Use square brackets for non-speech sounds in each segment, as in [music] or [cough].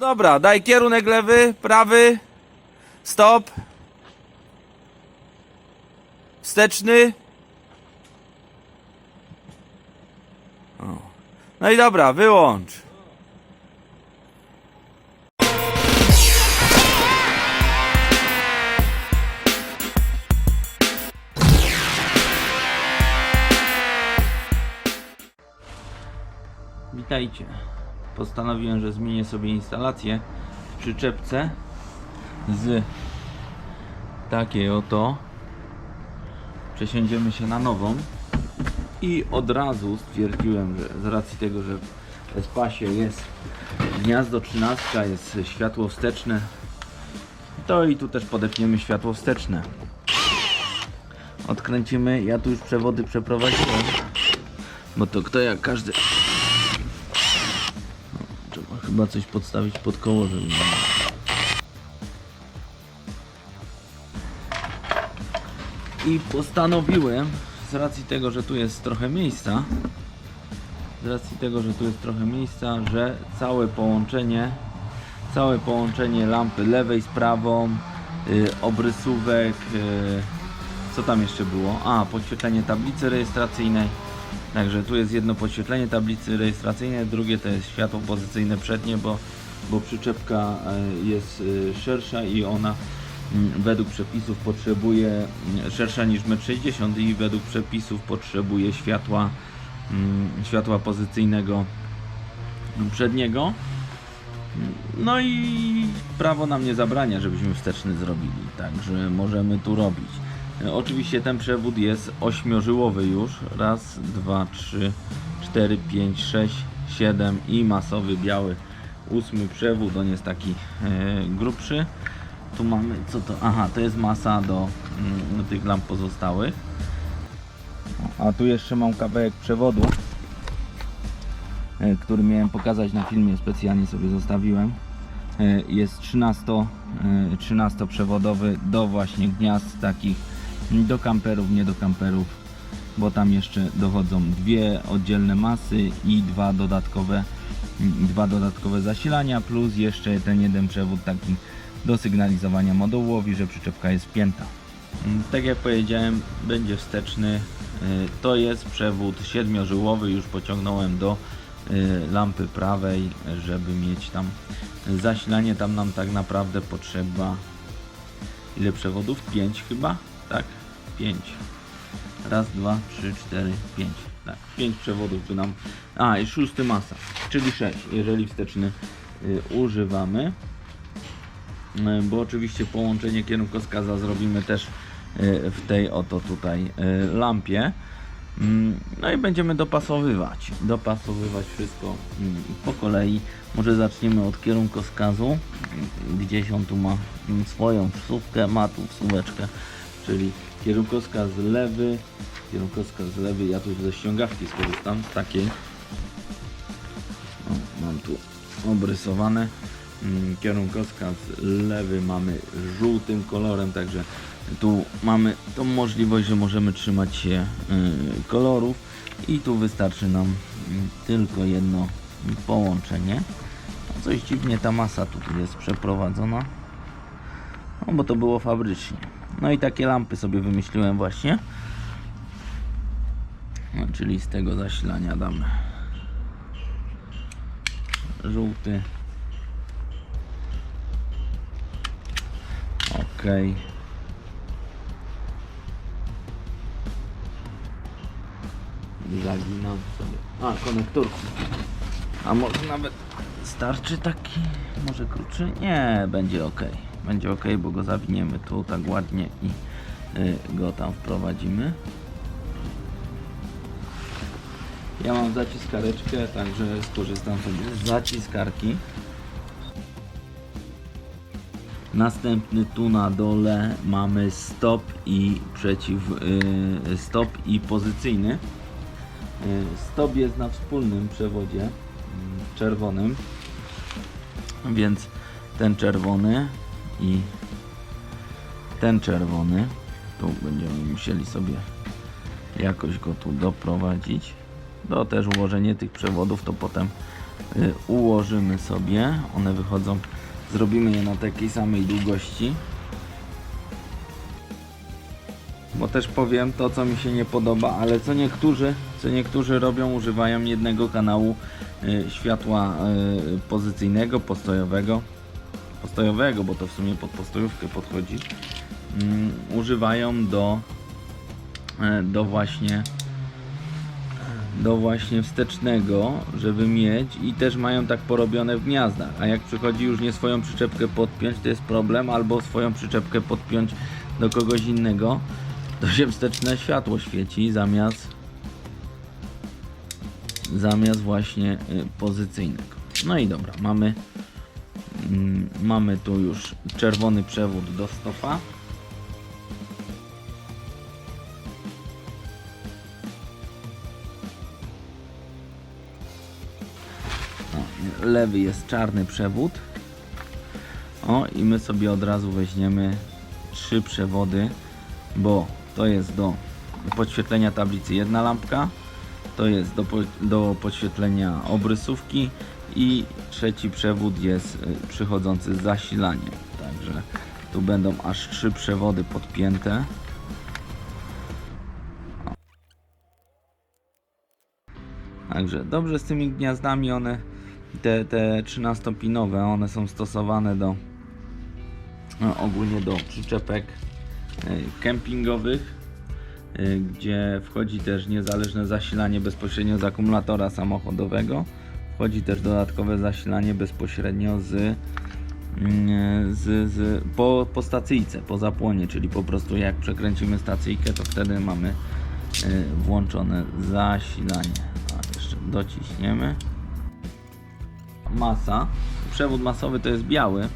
Dobra, daj kierunek lewy, prawy, stop, wsteczny. No i dobra, wyłącz. Witajcie. Postanowiłem, że zmienię sobie instalację w przyczepce z takiej oto. Przesiądziemy się na nową i od razu stwierdziłem, że z racji tego, że w Espasie jest gniazdo 13, jest światło wsteczne, to i tu też podepniemy światło wsteczne. Odkręcimy, ja tu już przewody przeprowadziłem, bo to kto jak każdy chyba coś podstawić pod koło, żeby... I postanowiłem, z racji tego, że tu jest trochę miejsca, z racji tego, że tu jest trochę miejsca, że całe połączenie, całe połączenie lampy lewej z prawą, y, obrysówek, y, co tam jeszcze było? A, podświetlenie tablicy rejestracyjnej. Także tu jest jedno podświetlenie tablicy rejestracyjnej, drugie to jest światło pozycyjne przednie, bo, bo przyczepka e, jest e, szersza i ona mm, według przepisów potrzebuje mm, szersza niż 1,60 m i według przepisów potrzebuje światła mm, światła pozycyjnego przedniego. No i prawo nam nie zabrania, żebyśmy wsteczny zrobili, także możemy tu robić. E, Oczywiście ten przewód jest ośmiożyłowy już. Raz, dwa, trzy, cztery, pięć, sześć, siedem i masowy biały ósmy przewód. On jest taki e, grubszy. Tu mamy co to? Aha, to jest masa do mm, tych lamp pozostałych. A tu jeszcze mam kawałek przewodu, e, który miałem pokazać na filmie, specjalnie sobie zostawiłem. E, Jest 13, e, 13 przewodowy do właśnie gniazd takich do kamperów, nie do kamperów, bo tam jeszcze dochodzą dwie oddzielne masy i dwa dodatkowe, dwa dodatkowe zasilania, plus jeszcze ten jeden przewód taki do sygnalizowania modułowi, że przyczepka jest pięta. Tak jak powiedziałem, będzie wsteczny. Y, To jest przewód siedmiożyłowy, już pociągnąłem do y, lampy prawej, żeby mieć tam zasilanie. Tam nam tak naprawdę potrzeba ile przewodów? 5 chyba? Tak, 5. Raz, dwa, trzy, cztery, pięć. Tak, 5 przewodów by nam. A, i szósty masa, czyli 6, jeżeli wsteczny y, używamy. Y, bo oczywiście połączenie kierunkowskaza zrobimy też y, w tej oto tutaj y, lampie. Mm, No i będziemy dopasowywać, dopasowywać wszystko mm, po kolei. Może zaczniemy od kierunkowskazu. Gdzieś on tu ma mm, swoją wsówkę, ma tu wsóweczkę, czyli kierunkowskaz lewy, kierunkowskaz lewy, ja tu ze ściągawki skorzystam, z takiej. O, mam tu obrysowane. Mm, Kierunkowskaz lewy mamy żółtym kolorem, także tu mamy tą możliwość, że możemy trzymać się y, kolorów i tu wystarczy nam mm, tylko jedno połączenie. No coś dziwnie ta masa tu jest przeprowadzona, no bo to było fabrycznie. No i takie lampy sobie wymyśliłem właśnie. No, czyli z tego zasilania damy żółty. Ok. Zaginam sobie. A, konektorki. A może nawet starczy taki, może krótszy? Nie, będzie ok. Będzie ok, bo go zawiniemy tu tak ładnie i y, go tam wprowadzimy. Ja mam zaciskareczkę, także skorzystam sobie z zaciskarki. Następny tu na dole mamy stop i przeciw y, stop i pozycyjny. Y, Stop jest na wspólnym przewodzie y, czerwonym, więc ten czerwony i ten czerwony tu będziemy musieli sobie jakoś go tu doprowadzić. Do też ułożenie tych przewodów to potem y, ułożymy sobie. One wychodzą, zrobimy je na takiej samej długości. Bo też powiem to, co mi się nie podoba, ale co niektórzy, co niektórzy robią, używają jednego kanału y, światła y, pozycyjnego, postojowego. Postojowego, bo to w sumie pod postojówkę podchodzi. Mm, używają do, e, do właśnie do właśnie wstecznego, żeby mieć i też mają tak porobione w gniazdach. A jak przychodzi już nie swoją przyczepkę podpiąć, to jest problem, albo swoją przyczepkę podpiąć do kogoś innego, to się wsteczne światło świeci zamiast zamiast właśnie y, pozycyjnego. No i dobra, mamy mamy tu już czerwony przewód do stopa. Lewy jest czarny przewód. O, i my sobie od razu weźmiemy trzy przewody, bo to jest do podświetlenia tablicy jedna lampka, to jest do, do podświetlenia obrysówki i trzeci przewód jest y, przychodzący z zasilaniem. Także tu będą aż trzy przewody podpięte. Także dobrze z tymi gniazdami one te, te 13-pinowe one są stosowane do no, ogólnie do przyczepek y, kempingowych gdzie wchodzi też niezależne zasilanie bezpośrednio z akumulatora samochodowego wchodzi też dodatkowe zasilanie bezpośrednio z, mm, z, z po, po stacyjce, po zapłonie, czyli po prostu jak przekręcimy stacyjkę to wtedy mamy y, włączone zasilanie a jeszcze dociśniemy masa. Przewód masowy to jest biały.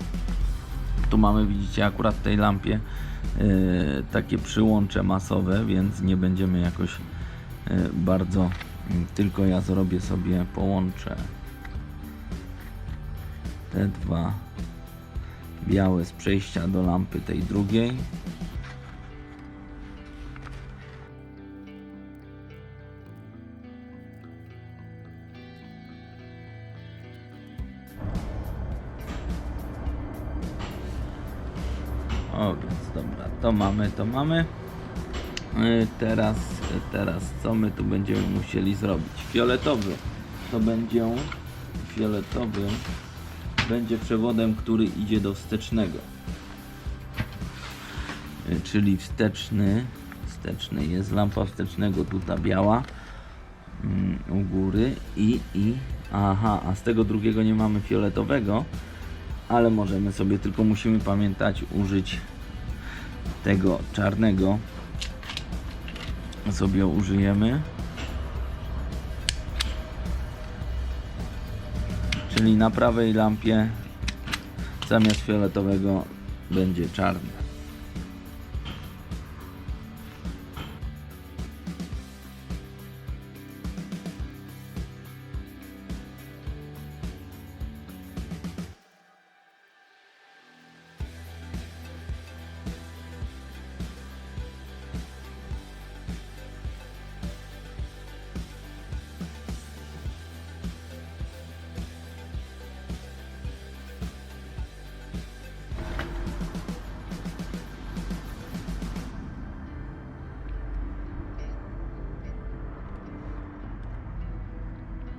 Tu mamy, widzicie, akurat w tej lampie takie przyłącze masowe, więc nie będziemy jakoś yy, bardzo. Tylko ja zrobię sobie połączę te dwa białe z przejścia do lampy tej drugiej. To mamy, to mamy. Y, Teraz, teraz co my tu będziemy musieli zrobić? Fioletowy to będzie fioletowy będzie przewodem, który idzie do wstecznego. Y, Czyli wsteczny, wsteczny jest lampa wstecznego tutaj biała mm, u góry i i aha, a z tego drugiego nie mamy fioletowego ale możemy sobie, tylko musimy pamiętać użyć tego czarnego sobie użyjemy. Czyli na prawej lampie zamiast fioletowego będzie czarny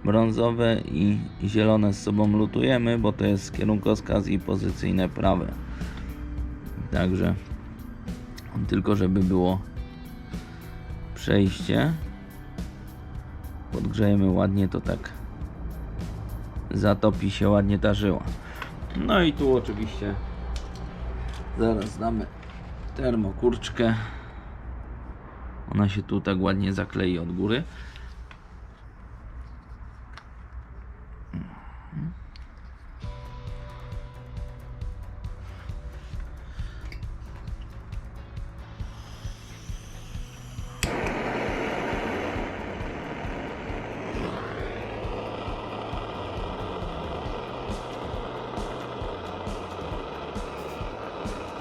brązowe i zielone z sobą lutujemy, bo to jest kierunkowskaz i pozycyjne prawe. Także tylko żeby było przejście. Podgrzejemy ładnie to tak zatopi się ładnie ta żyła. No i tu oczywiście zaraz damy termokurczkę. Ona się tu tak ładnie zaklei od góry.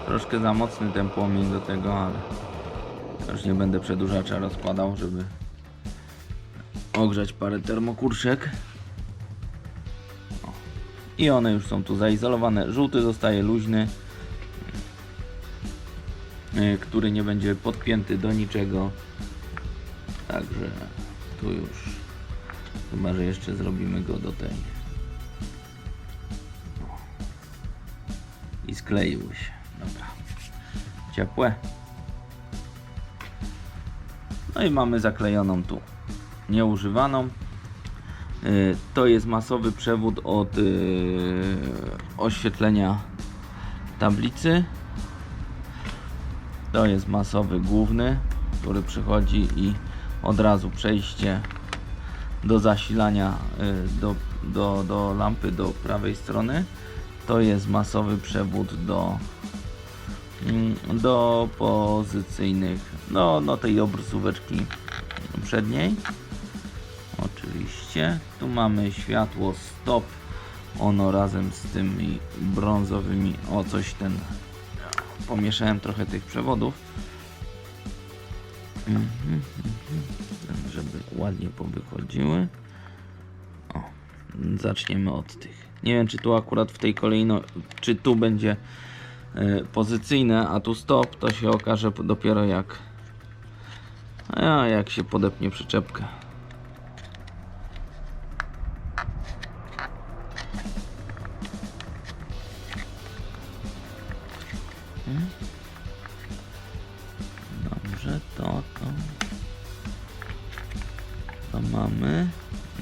Troszkę za mocny ten płomień do tego, ale już nie będę przedłużacza rozkładał, żeby ogrzać parę termokurczek. i one już są tu zaizolowane. Żółty zostaje luźny, y, który nie będzie podpięty do niczego. Także tu już chyba, że jeszcze zrobimy go do tej. I skleiły się. Ciepłe. No i mamy zaklejoną tu nieużywaną. Y, To jest masowy przewód od y, oświetlenia tablicy. To jest masowy główny, który przychodzi i od razu przejście do zasilania y, do, do, do lampy do prawej strony. To jest masowy przewód do do pozycyjnych no, no tej obrysóweczki przedniej. Oczywiście. Tu mamy światło stop. Ono razem z tymi brązowymi o coś ten pomieszałem trochę tych przewodów. Mhm, mhm. żeby ładnie powychodziły. O, zaczniemy od tych. Nie wiem czy tu akurat w tej kolejno czy tu będzie pozycyjne, a tu stop, to się okaże dopiero jak a jak się podepnie przyczepkę. Dobrze, to, to. To mamy.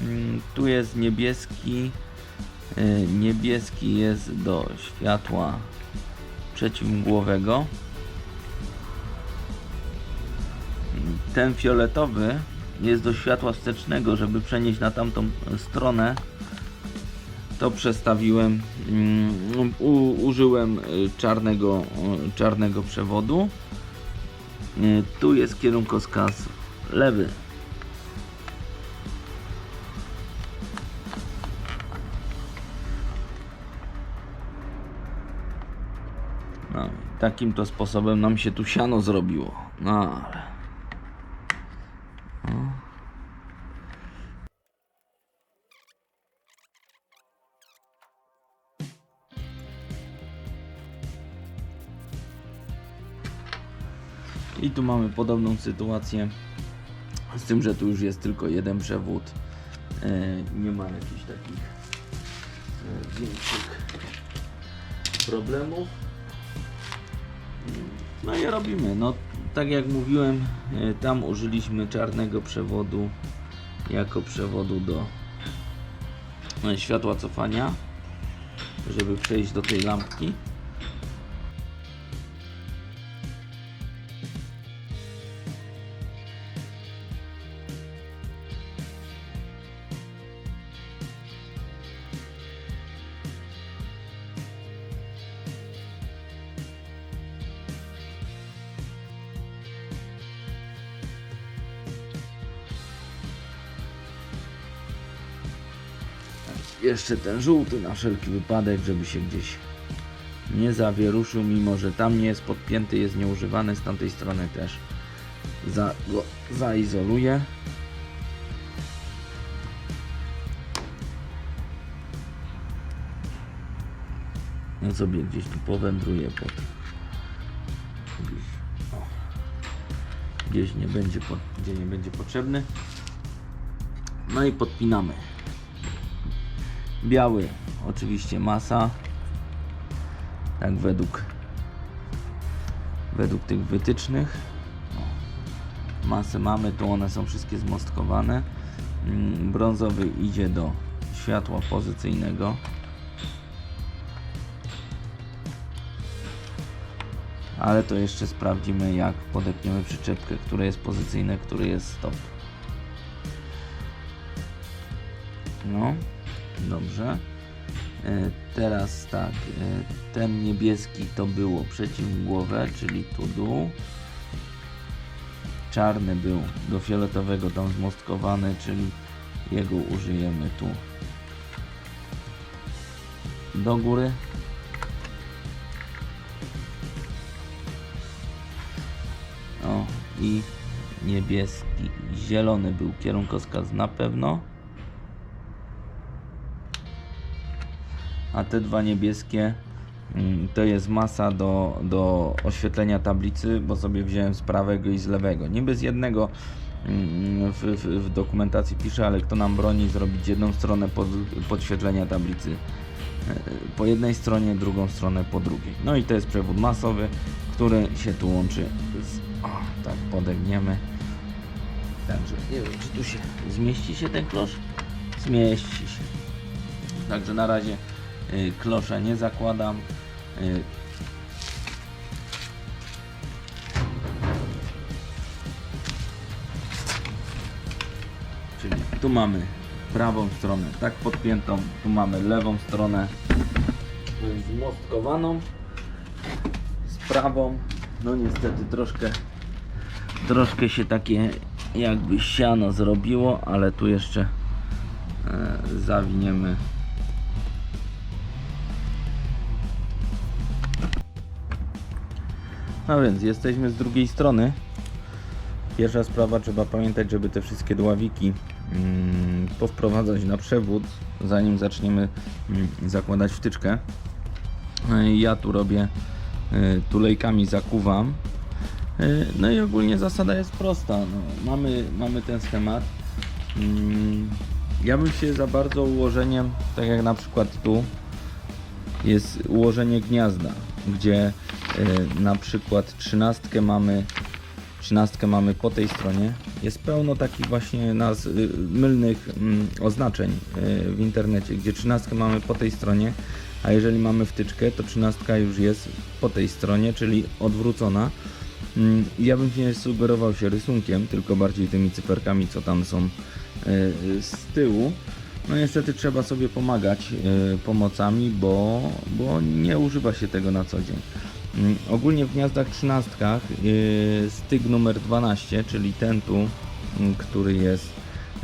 Mm, Tu jest niebieski. Y, Niebieski jest do światła przeciwmgłowego. Ten fioletowy jest do światła wstecznego, żeby przenieść na tamtą stronę. To przestawiłem, mm, u, użyłem y, czarnego, y, czarnego przewodu. Y, Tu jest kierunkowskaz lewy. Takim to sposobem nam się tu siano zrobiło. No ale. No. I tu mamy podobną sytuację. Z tym, że tu już jest tylko jeden przewód. E, nie ma jakichś takich e, większych problemów. No i robimy. No tak jak mówiłem, e, tam użyliśmy czarnego przewodu jako przewodu do e, światła cofania, żeby przejść do tej lampki. Jeszcze ten żółty na wszelki wypadek, żeby się gdzieś nie zawieruszył, mimo że tam nie jest podpięty, jest nieużywany, z tamtej strony też za, go zaizoluję. No sobie gdzieś tu powędruje pod gdzieś, nie będzie, gdzie nie będzie potrzebny. No i podpinamy. Biały oczywiście masa. Tak według według tych wytycznych. O, Masę mamy, tu one są wszystkie zmostkowane. Mm, Brązowy idzie do światła pozycyjnego. Ale to jeszcze sprawdzimy jak podepniemy przyczepkę, które jest pozycyjne, który jest stop. No. Dobrze. E, Teraz tak, e, ten niebieski to było przeciwgłowe, czyli tu dół. Czarny był do fioletowego tam zmostkowany, czyli jego użyjemy tu do góry. O i niebieski, zielony był kierunkowskaz na pewno. A te dwa niebieskie mm, to jest masa do, do oświetlenia tablicy, bo sobie wziąłem z prawego i z lewego. Niby z jednego mm, w, w, w dokumentacji pisze, ale kto nam broni zrobić jedną stronę pod, podświetlenia tablicy e, po jednej stronie, drugą stronę po drugiej. No i to jest przewód masowy, który się tu łączy z... O, tak podegniemy. Także nie wiem, czy tu się zmieści się ten klosz? Zmieści się. Także na razie klosza nie zakładam. Y, Czyli tu mamy prawą stronę tak podpiętą, tu mamy lewą stronę zmostkowaną z prawą. No niestety troszkę troszkę się takie jakby siano zrobiło, ale tu jeszcze e, zawiniemy no więc jesteśmy z drugiej strony pierwsza sprawa trzeba pamiętać żeby te wszystkie dławiki mm, powprowadzać na przewód zanim zaczniemy mm, zakładać wtyczkę E, ja tu robię e, tulejkami zakuwam E, No i ogólnie zasada jest prosta. No, mamy, mamy ten schemat. Mm, Ja bym się za bardzo ułożeniem, tak jak na przykład tu, jest ułożenie gniazda, gdzie na przykład trzynastkę mamy trzynastkę mamy po tej stronie. Jest pełno takich właśnie naz, y, mylnych mm, oznaczeń y, w internecie, gdzie trzynastkę mamy po tej stronie, a jeżeli mamy wtyczkę, to trzynastka już jest po tej stronie, czyli odwrócona. Mm, Ja bym nie sugerował się rysunkiem, tylko bardziej tymi cyferkami, co tam są y, z tyłu. No niestety trzeba sobie pomagać y, pomocami, bo, bo nie używa się tego na co dzień. Mm, Ogólnie w gniazdach trzynastkach y, styk numer 12, czyli ten tu, mm, który jest,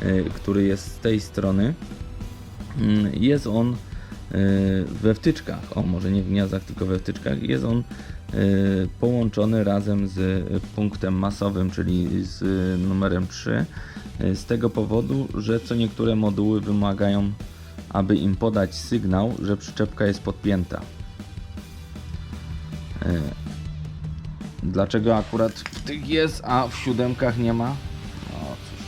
y, który jest z tej strony, mm, jest on y, we wtyczkach, o może nie w gniazdach, tylko we wtyczkach, jest on połączony razem z punktem masowym, czyli z numerem 3, y, z tego powodu, że co niektóre moduły wymagają, aby im podać sygnał, że przyczepka jest podpięta. Y, Dlaczego akurat w tych jest, a w siódemkach nie ma? No cóż,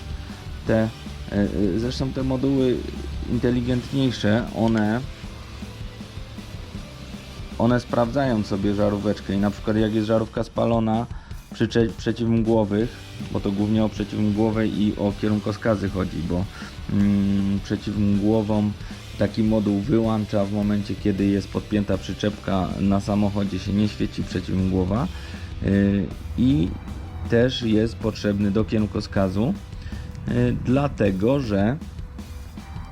te, y, y, zresztą te moduły inteligentniejsze, one one sprawdzają sobie żaróweczkę i na przykład jak jest żarówka spalona przy przeciwmgłowych, bo to głównie o przeciwmgłowe i o kierunkowskazy chodzi, bo mm, przeciwmgłową taki moduł wyłącza w momencie kiedy jest podpięta przyczepka na samochodzie się nie świeci przeciwmgłowa yy, i też jest potrzebny do kierunkowskazu yy, dlatego, że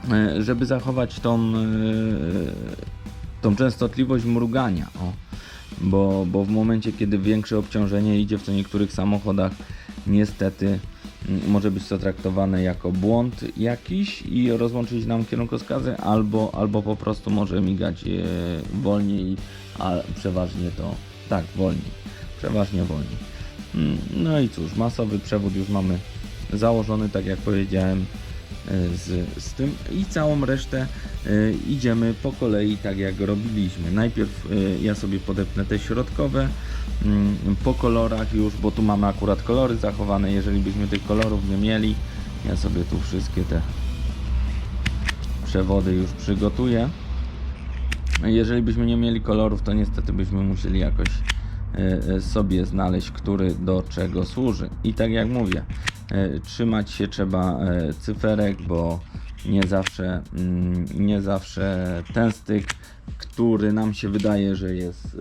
yy, żeby zachować tą tą częstotliwość mrugania. O. Bo, bo w momencie, kiedy większe obciążenie idzie w co niektórych samochodach, niestety może być to traktowane jako błąd jakiś i rozłączyć nam kierunkowskazy, albo, albo po prostu może migać e, wolniej, a przeważnie to tak, wolniej, przeważnie wolniej. Mm, No i cóż, masowy przewód już mamy założony, tak jak powiedziałem, z, z tym i całą resztę e, idziemy po kolei tak jak robiliśmy. Najpierw e, ja sobie podepnę te środkowe mm, po kolorach już, bo tu mamy akurat kolory zachowane. Jeżeli byśmy tych kolorów nie mieli, ja sobie tu wszystkie te przewody już przygotuję. Jeżeli byśmy nie mieli kolorów, to niestety byśmy musieli jakoś e, e, sobie znaleźć, który do czego służy. I tak jak mówię, e, trzymać się trzeba e, cyferek, bo nie zawsze, mm, nie zawsze ten styk, który nam się wydaje, że jest,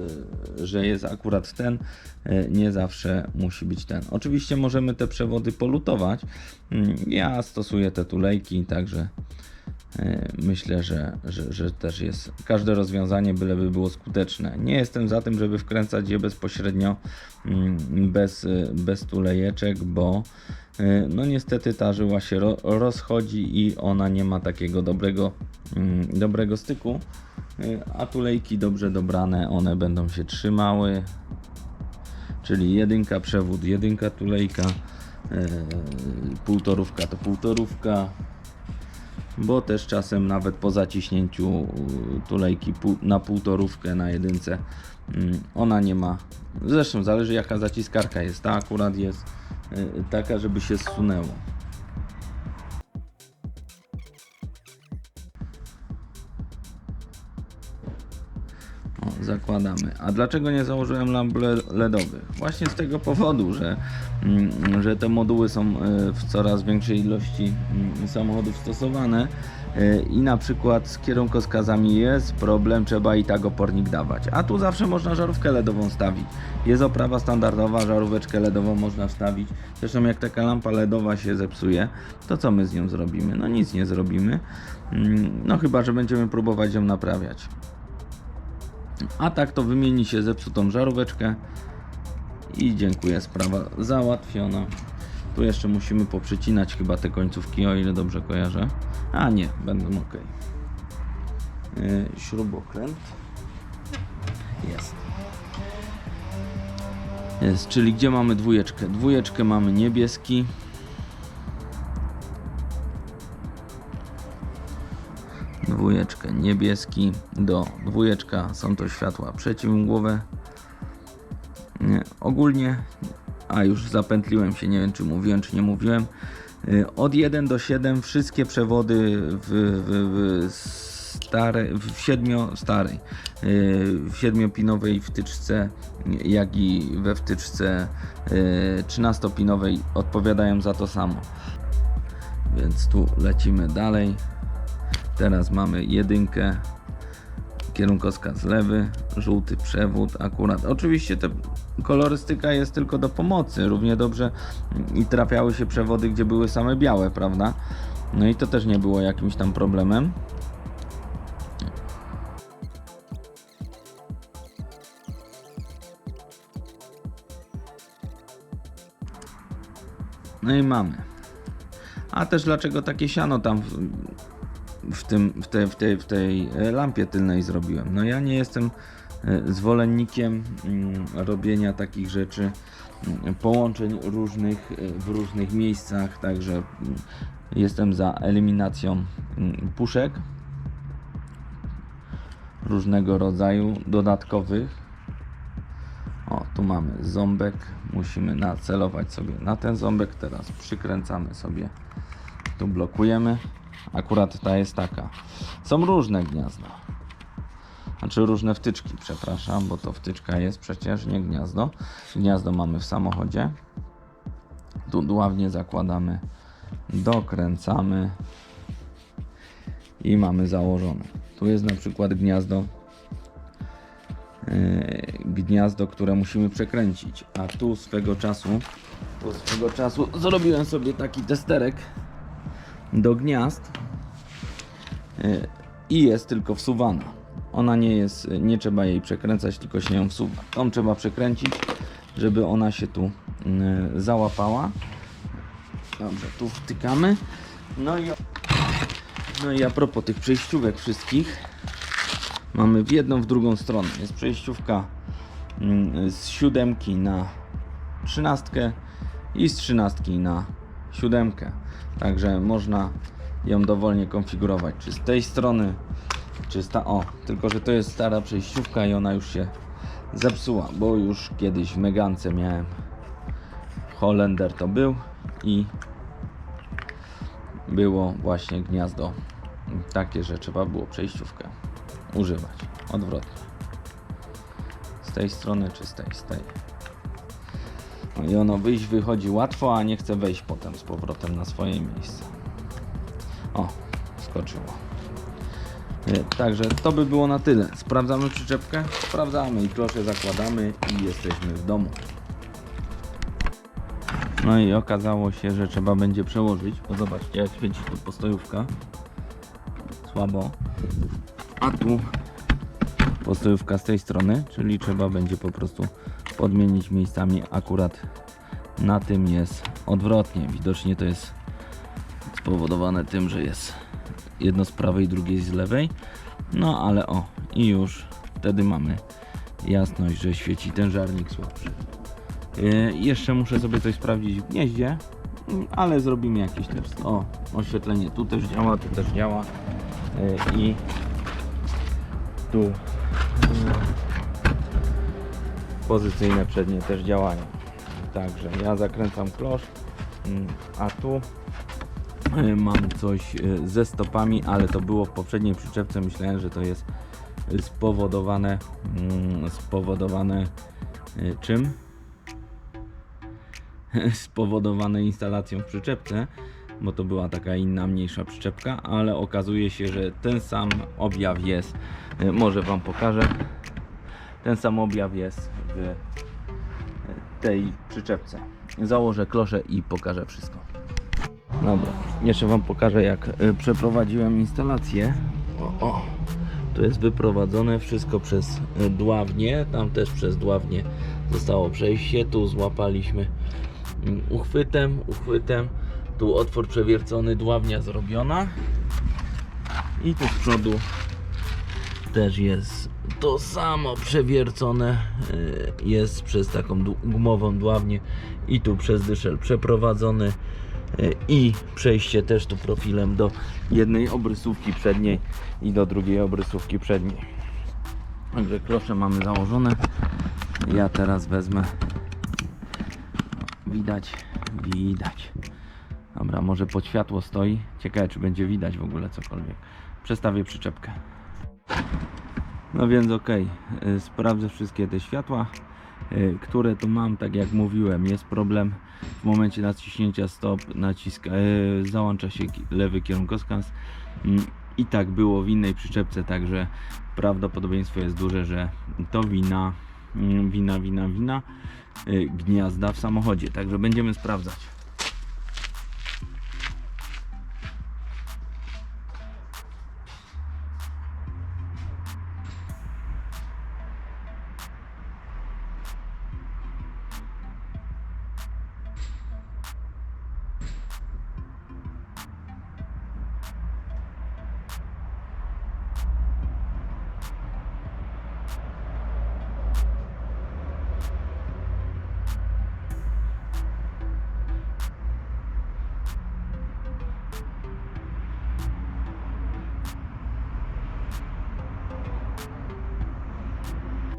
e, że jest akurat ten, e, nie zawsze musi być ten. Oczywiście możemy te przewody polutować. Mm, Ja stosuję te tulejki, także E, Myślę, że, że, że też jest każde rozwiązanie, byleby było skuteczne. Nie jestem za tym, żeby wkręcać je bezpośrednio mm, bez, e, bez tulejeczek, bo e, no niestety ta żyła się ro, rozchodzi i ona nie ma takiego dobrego, mm, dobrego styku. A tulejki dobrze dobrane, one będą się trzymały. Czyli jedynka przewód, jedynka tulejka, półtorówka to półtorówka, bo też czasem nawet po zaciśnięciu y, tulejki na półtorówkę na jedynce mm, ona nie ma. Zresztą zależy jaka zaciskarka jest. Ta akurat jest y, taka, żeby się zsunęło. Zakładamy. A dlaczego nie założyłem lamp le- LEDowych? Właśnie z tego powodu, że, że te moduły są e, w coraz większej ilości mm, samochodów stosowane e, i na przykład z kierunkowskazami jest problem, trzeba i tak opornik dawać. A tu zawsze można żarówkę LEDową stawić. Jest oprawa standardowa, żaróweczkę LEDową można wstawić. Zresztą jak taka lampa LEDowa się zepsuje, to co my z nią zrobimy? No nic nie zrobimy. Mm, No chyba, że będziemy próbować ją naprawiać. A tak to wymieni się zepsutą żaróweczkę i dziękuję, sprawa załatwiona. Tu jeszcze musimy poprzycinać chyba te końcówki, o ile dobrze kojarzę. A nie, będą ok. Yy, śrubokręt. Jest. Jest, czyli gdzie mamy dwójeczkę? Dwójeczkę mamy niebieski. dwójeczkę niebieski do dwójeczka są to światła przeciwmgłowe nie, ogólnie a już zapętliłem się nie wiem czy mówiłem czy nie mówiłem. Y, od 1 do 7 wszystkie przewody w, w, w stare, w siedmio starej y, w siedmiopinowej wtyczce jak i we wtyczce y, 13-pinowej odpowiadają za to samo. Więc tu lecimy dalej. Teraz mamy jedynkę, kierunkowskaz lewy, żółty przewód akurat. Oczywiście ta kolorystyka jest tylko do pomocy. Równie dobrze i trafiały się przewody, gdzie były same białe, prawda? No i to też nie było jakimś tam problemem. No i mamy. A też dlaczego takie siano tam w, w, tym, w, tej, w, tej, w tej lampie tylnej zrobiłem? No ja nie jestem zwolennikiem mm, robienia takich rzeczy, mm, połączeń różnych e, w różnych miejscach, także mm, jestem za eliminacją puszek różnego rodzaju dodatkowych. O, tu mamy ząbek. Musimy nacelować sobie na ten ząbek. Teraz przykręcamy sobie. Tu blokujemy. Akurat ta jest taka. Są różne gniazda. Znaczy różne wtyczki, przepraszam, bo to wtyczka jest przecież nie gniazdo. Gniazdo mamy w samochodzie. Tu dławnie zakładamy, dokręcamy i mamy założone. Tu jest na przykład gniazdo yy, gniazdo, które musimy przekręcić. A tu swego czasu, tu swego czasu zrobiłem sobie taki testerek do gniazd yy, i jest tylko wsuwana. Ona nie jest, nie trzeba jej przekręcać, tylko się ją wsuwa. Tą trzeba przekręcić, żeby ona się tu yy, załapała. Dobrze, tu wtykamy. No i, no i a propos tych przejściówek wszystkich, mamy w jedną, w drugą stronę. Jest przejściówka mm, z siódemki na trzynastkę i z trzynastki na siódemkę. Także można ją dowolnie konfigurować. Czy z tej strony, czy z ta. O, tylko że to jest stara przejściówka i ona już się zepsuła, bo już kiedyś w Megance miałem Holender to był i było właśnie gniazdo takie, że trzeba było przejściówkę używać odwrotnie. Z tej strony czy z tej? Z tej. No i ono wyjść wychodzi łatwo, a nie chce wejść potem z powrotem na swoje miejsce. O, skoczyło. Nie, Także to by było na tyle. Sprawdzamy przyczepkę? Sprawdzamy i proszę zakładamy i jesteśmy w domu. No i okazało się, że trzeba będzie przełożyć. Bo zobaczcie, jak świeci tu postojówka. Słabo. A tu postojówka z tej strony, czyli trzeba będzie po prostu podmienić miejscami. Akurat na tym jest odwrotnie. Widocznie to jest spowodowane tym, że jest jedno z prawej, drugie z lewej. No ale o, i już wtedy mamy jasność, że świeci ten żarnik słabszy. Yy, jeszcze muszę sobie coś sprawdzić w gnieździe. Ale zrobimy jakiś test. O, oświetlenie tu też działa, tu też działa E, i tu e, pozycyjne przednie też działają. Także ja zakręcam klosz, mm, a tu mam coś e, ze stopami, ale to było w poprzedniej przyczepce. Myślałem, że to jest spowodowane mm, spowodowane e, czym? [laughs] spowodowane instalacją w przyczepce, bo to była taka inna, mniejsza przyczepka, ale okazuje się, że ten sam objaw jest, e, może Wam pokażę, ten sam objaw jest w e, tej przyczepce. Założę kloszę i pokażę wszystko. Dobra, jeszcze Wam pokażę jak e, przeprowadziłem instalację. O, o. Tu jest wyprowadzone wszystko przez e, dławnię, tam też przez dławnię zostało przejście, tu złapaliśmy mm, uchwytem, uchwytem, tu otwór przewiercony, dławnia zrobiona. I tu z przodu też jest to samo przewiercone y, jest przez taką gumową dławnię. I tu przez dyszel przeprowadzony. y, i przejście też tu profilem do jednej obrysówki przedniej i do drugiej obrysówki przedniej. Także klosze mamy założone. Ja teraz wezmę. Widać widać. Dobra może pod światło stoi. Ciekawe czy będzie widać w ogóle cokolwiek. Przestawię przyczepkę. No więc ok, sprawdzę wszystkie te światła, które tu mam, tak jak mówiłem, jest problem w momencie naciśnięcia stop, naciska, y, załącza się lewy kierunkowskaz Mm, i tak było w innej przyczepce, także prawdopodobieństwo jest duże, że to wina, mm, wina, wina, wina y, gniazda w samochodzie, także będziemy sprawdzać.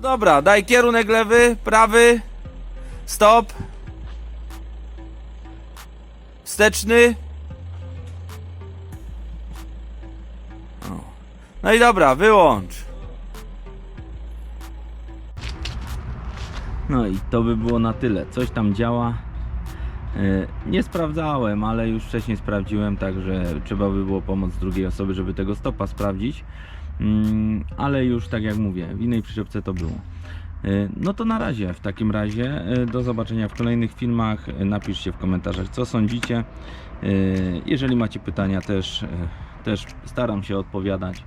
Dobra, daj kierunek lewy, prawy, stop, wsteczny. No i dobra, wyłącz. No i to by było na tyle. Coś tam działa. E, Nie sprawdzałem, ale już wcześniej sprawdziłem, także trzeba by było pomoc drugiej osoby, żeby tego stopa sprawdzić. Mm, ale już tak jak mówię, w innej przyczepce to było. E, No to na razie, w takim razie e, do zobaczenia w kolejnych filmach. E, Napiszcie w komentarzach co sądzicie. Jeżeli macie pytania też, też staram się odpowiadać.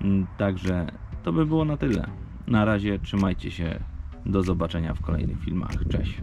Mm, Także to by było na tyle. Na razie trzymajcie się. Do zobaczenia w kolejnych filmach. Cześć.